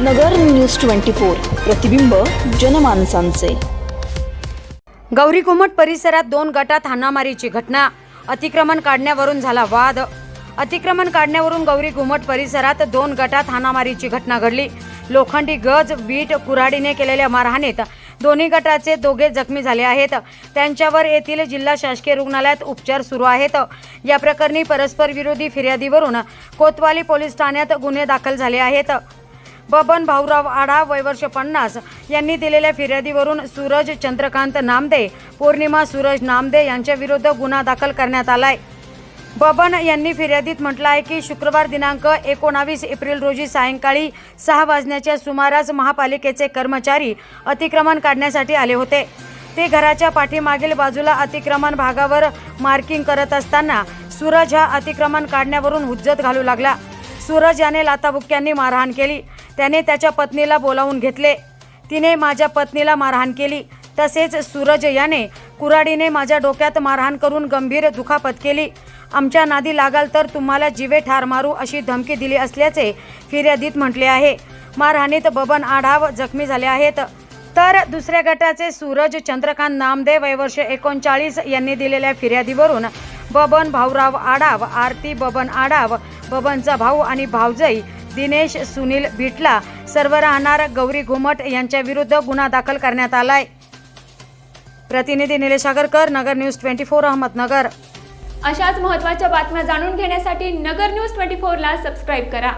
नगर news twenty four प्रतिबिंब जनमानसांचे. गौरी घुमट परिसरात दोन गटात हाणामारीची घटना. अतिक्रमण काढण्यावरून झाला वाद. अतिक्रमण काढण्यावरून गौरी घुमट परिसरात दोन गटात हाणामारीची घटना घडली. लोखंडी गज वीट कुऱ्हाडीने केलेल्या मारहाणीत दोन्ही गटाचे दोघे जखमी झाले आहेत. त्यांच्यावर येथील जिल्हा शासकीय रुग्णालयात उपचार सुरू आहेत. या प्रकरणी परस्पर विरोधी फिर्यादीवरून कोतवाली पोलीस ठाण्यात गुन्हे दाखल झाले आहेत. बबन भाऊराव आढा वयवर्ष पन्नास यांनी दिलेल्या फिर्यादीवरून सूरज चंद्रकांत नामदे पौर्णिमा सूरज नामदे यांच्या विरुद्ध गुन्हा दाखल करण्यात आलाय. बबन यांनी फिर्यादीत म्हटलं आहे की शुक्रवार दिनांक एकोणावीस एप्रिल रोजी सायंकाळी सहा वाजण्याच्या सुमारास महापालिकेचे कर्मचारी अतिक्रमण काढण्यासाठी आले होते. ते घराच्या पाठीमागील बाजूला अतिक्रमण भागावर मार्किंग करत असताना सूरज हा अतिक्रमण काढण्यावरून हुज्जत घालू लागला. सूरज याने लाताबुक्क्यांनी मारहाण केली. त्याने त्याच्या पत्नीला बोलावून घेतले. तिने माझ्या पत्नीला मारहाण केली. तसेच सूरज याने कुऱ्हाडीने माझ्या डोक्यात मारहाण करून गंभीर दुखापत केली. आमच्या नादी लागाल तर तुम्हाला जिवे ठार मारू अशी धमकी दिली असल्याचे फिर्यादीत म्हटले आहे. मारहाणीत बबन आढाव जखमी झाले आहेत. तर दुसऱ्या गटाचे सूरज चंद्रकांत नामदेव वयवर्ष एकोणचाळीस यांनी दिलेल्या फिर्यादीवरून बबन भाऊराव आडाव आरती बबन आडाव बबनचा भाऊ आणि भावजई दिनेश सुनील बिटला सर्व राहणार गौरी घुमट यांच्या विरुद्ध गुन्हा दाखल करण्यात आलाय. प्रतिनिधी Nilesh Agarkar Nagar news twenty four Ahmednagar. अशाच महत्त्वाच्या बातम्या जाणून घेण्यासाठी नगर न्यूज ट्वेंटी फोरला सबस्क्राईब करा.